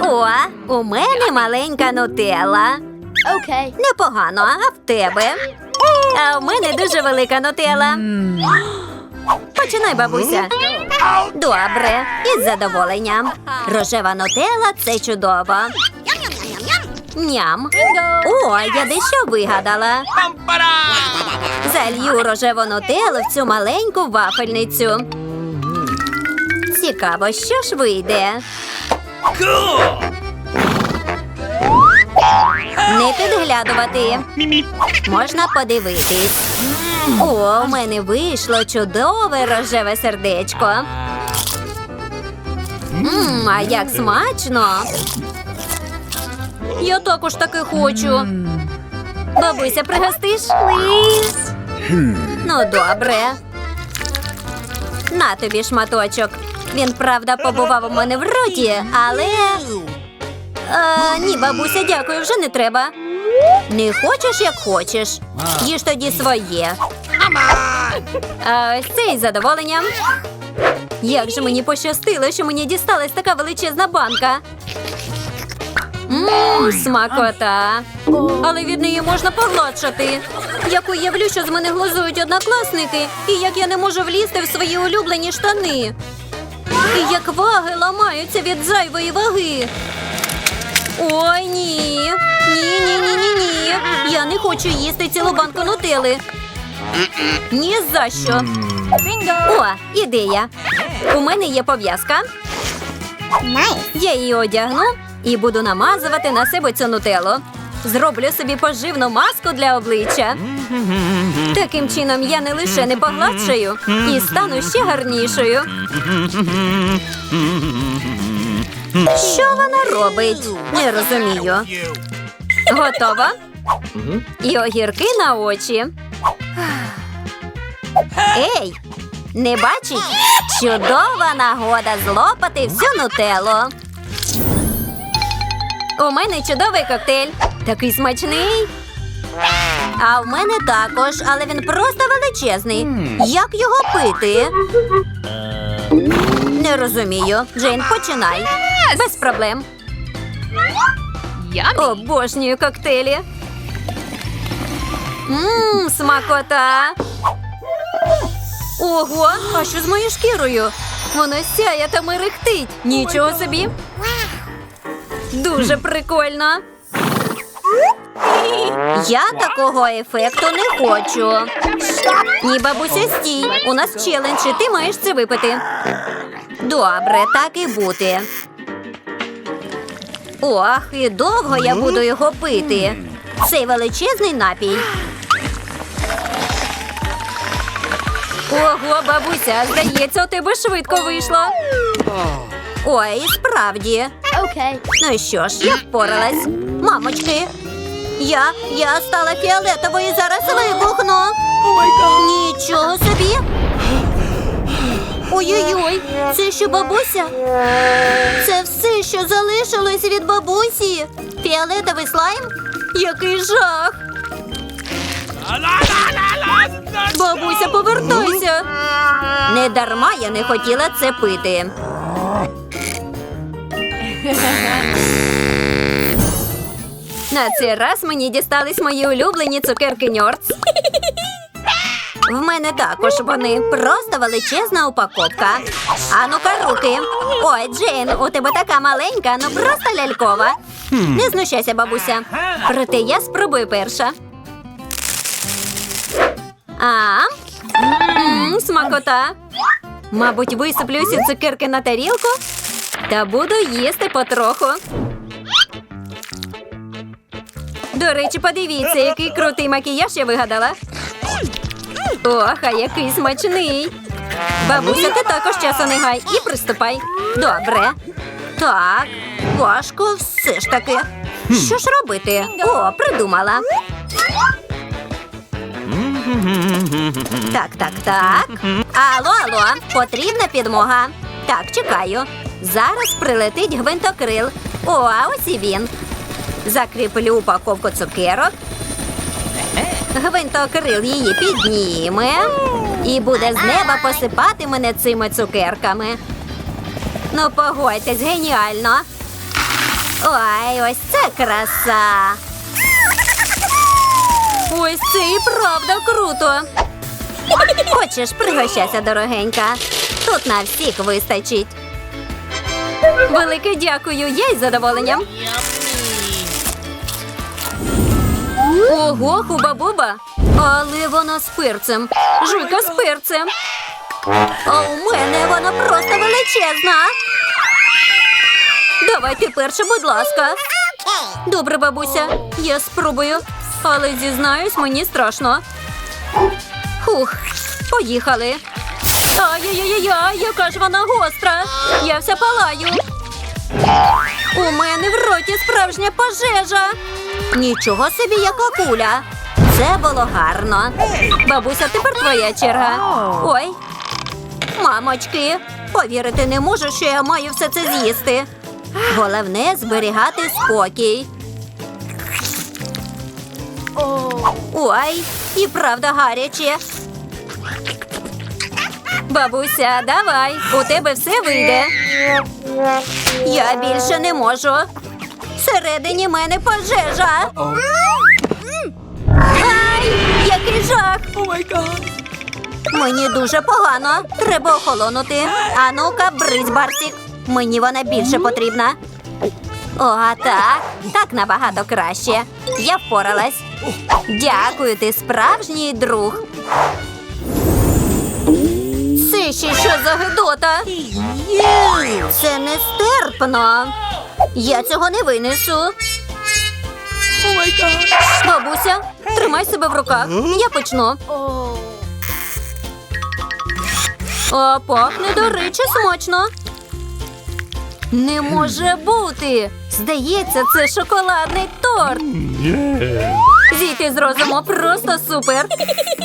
О, у мене маленька нутелла. Okay. Непогано, а в тебе? А в мене дуже велика нутелла. Починай, бабуся. Добре, із задоволенням. Рожева нутелла – це чудово. Ням. О, я дещо вигадала. Залью рожеву нутеллу в цю маленьку вафельницю. Цікаво, що ж вийде. Не підглядувати. Можна подивитись. О, у мене вийшло чудове рожеве сердечко. Мм, а як смачно. Я також таки хочу. Бабуся, пригостиш? Ну, добре. На тобі шматочок. Він, правда, побував у мене в роті, але. Е, ні, бабуся, дякую, вже не треба. Не хочеш, як хочеш. Їж тоді своє. А це із задоволенням. Як же мені пощастило, що мені дісталась така величезна банка. Мм, смакота. Але від неї можна погладшати. Як уявлю, що з мене глузують однокласники, і як я не можу влізти в свої улюблені штани. І як ваги ламаються від зайвої ваги. Ой, ні. Ні, ні, ні, ні, ні. Я не хочу їсти цілу банку нутели. Ні за що. О, ідея. У мене є пов'язка. Я її одягну і буду намазувати на себе цю нутелу. Зроблю собі поживну маску для обличчя. Таким чином я не лише не погладшаю і стану ще гарнішою. Що вона робить? Не розумію. Готова? І огірки на очі. Ей, не бачить? Чудова нагода злопати всю нутеллу. У мене чудовий коктейль. Такий смачний. А в мене також, але він просто величезний. Як його пити? Не розумію. Джейн, починай. Без проблем. Обожнюю коктейлі. Мм, смакота. Ого, а що з моєю шкірою? Вона сяє та мерехтить. Нічого собі. Дуже прикольно. Я такого ефекту не хочу. Ні, бабуся, стій. У нас челендж, і ти маєш це випити. Добре, так і бути. Ох, і довго я буду його пити. Цей величезний напій. Ого, бабуся, здається, у тебе швидко вийшло. Ой, справді. Okay. Ну що ж, я впоралась. Мамочки. Я, я стала фіолетовою і зараз вибухну. Нічого собі. Ой-ой-ой, це що бабуся? Це все, що залишилось від бабусі. Фіолетовий слайм? Який жах. Бабуся, повертайся. Не дарма я не хотіла це пити. На цей раз мені дістались мої улюблені цукерки Ньорц. В мене також вони просто величезна упаковка. А ну-ка, руки. Ой, Джейн, у тебе така маленька, ну просто лялькова. Не знущайся, бабуся. Проте я спробую перша. А? М, смакота. Мабуть, висиплю всі цукерки на тарілку та буду їсти потроху. До речі, подивіться, який крутий макіяж я вигадала. Ох, а який смачний. Бабуся, ти також часу не гай і приступай. Добре. Так, важко все ж таки. Що ж робити? О, придумала. Так, так, так. Алло, алло, потрібна підмога. Так, чекаю. Зараз прилетить гвинтокрил. О, а ось і він. Закріплю упаковку цукерок. Гвинтокрил її підніме і буде з неба посипати мене цими цукерками. Ну, погодьтесь, геніально. Ой, ось це краса. Ось це і правда круто. Хочеш, пригощайся, дорогенька. Тут на всіх вистачить. Велике дякую, я із задоволенням. Ого, хуба-буба. Але вона з перцем. Жуйка з перцем. А у мене вона просто величезна. Давай ти перше, будь ласка. Добре, бабуся, я спробую, але зізнаюсь, мені страшно. Хух, поїхали. Ай-яй-яй, яка ж вона гостра. Я вся палаю. У мене в роті справжня пожежа. Нічого собі, яка куля. Це було гарно. Бабуся, тепер твоя черга. Ой. Мамочки, повірити не можу, що я маю все це з'їсти. Головне зберігати спокій. Ой, і правда гаряче. Бабуся, давай, у тебе все вийде. Я більше не можу. Всередині мене пожежа. Ай, який жах! Мені дуже погано. Треба охолонути. А ну-ка, бризь, Барсік. Мені вона більше потрібна. О, так. Так набагато краще. Я впоралась. Дякую, ти справжній друг. Ще що за гидота? Це нестерпно. Я цього не винесу. Бабуся, тримай себе в руках. Я почну. А пахне, до речі, смачно. Не може бути. Здається, це шоколадний торт. Зійти з розуму просто супер.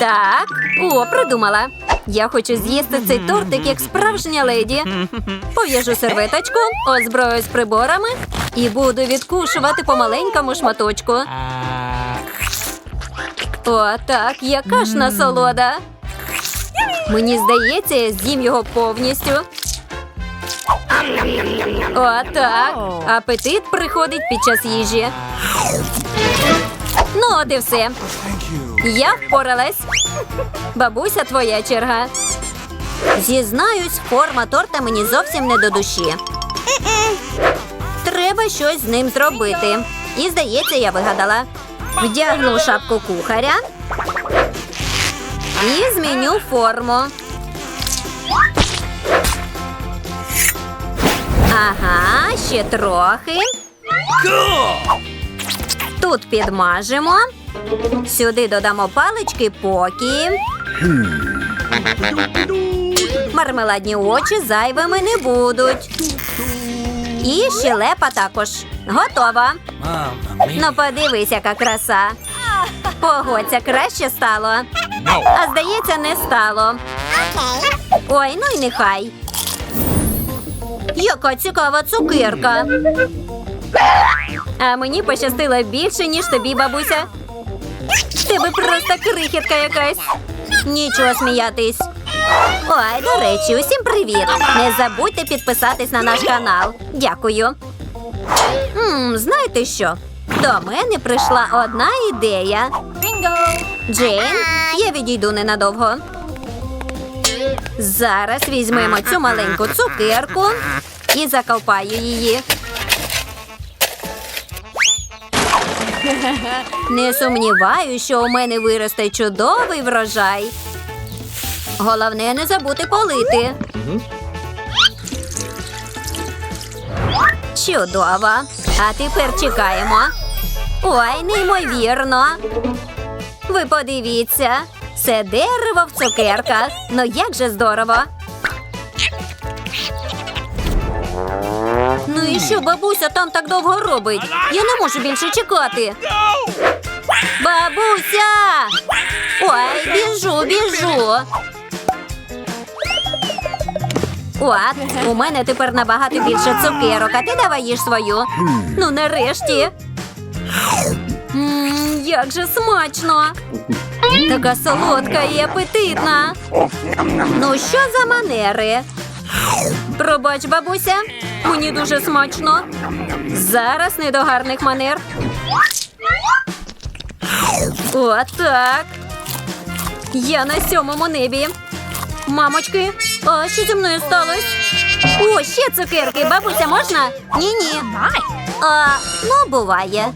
Так, о, придумала. Я хочу з'їсти цей тортик як справжня леді. Пов'яжу серветочку, озброюсь приборами і буду відкушувати по маленькому шматочку. О, так, яка ж насолода. Мені здається, я з'їм його повністю. О, так. Апетит приходить під час їжі. Ну, от і все. Я впоралась. Бабуся, твоя черга. Зізнаюсь, форма торта мені зовсім не до душі. Треба щось з ним зробити. І здається, я вигадала. Вдягну шапку кухаря і зміню форму. Ага, ще трохи. Тут підмажемо. Сюди додамо палички покі. Мармеладні очі зайвими не будуть. І щелепа також. Готова. Ну, подивись, яка краса. Погодься, краще стало. А здається, не стало. Ой, ну й нехай. Яка цікава цукерка. А мені пощастило більше, ніж тобі, бабуся. Тебе просто крихітка якась. Нічого сміятись. Ой, до речі, усім привіт! Не забудьте підписатись на наш канал. Дякую. М, знаєте що? До мене прийшла одна ідея. Джейн, я відійду ненадовго. Зараз візьмемо цю маленьку цукерку і закопаю її. Не сумніваюся, що у мене виросте чудовий врожай. Головне не забути полити. Чудово. А тепер чекаємо. Ой, неймовірно. Ви подивіться, це дерево в цукерках. Ну як же здорово. Ну і що бабуся там так довго робить? Я не можу більше чекати. Бабуся! Ой, біжу, біжу. От, у мене тепер набагато більше цукерок, а ти давай їж свою. Ну, нарешті. Мм, як же смачно. Така солодка і апетитна. Ну, що за манери? Пробач, бабуся. Мені дуже смачно. Зараз не до гарних манер. Отак. Я на сьомому небі. Мамочки, а що зі мною сталося? О, ще цукерки. Бабуся, можна? Ні-ні. А, ну, буває.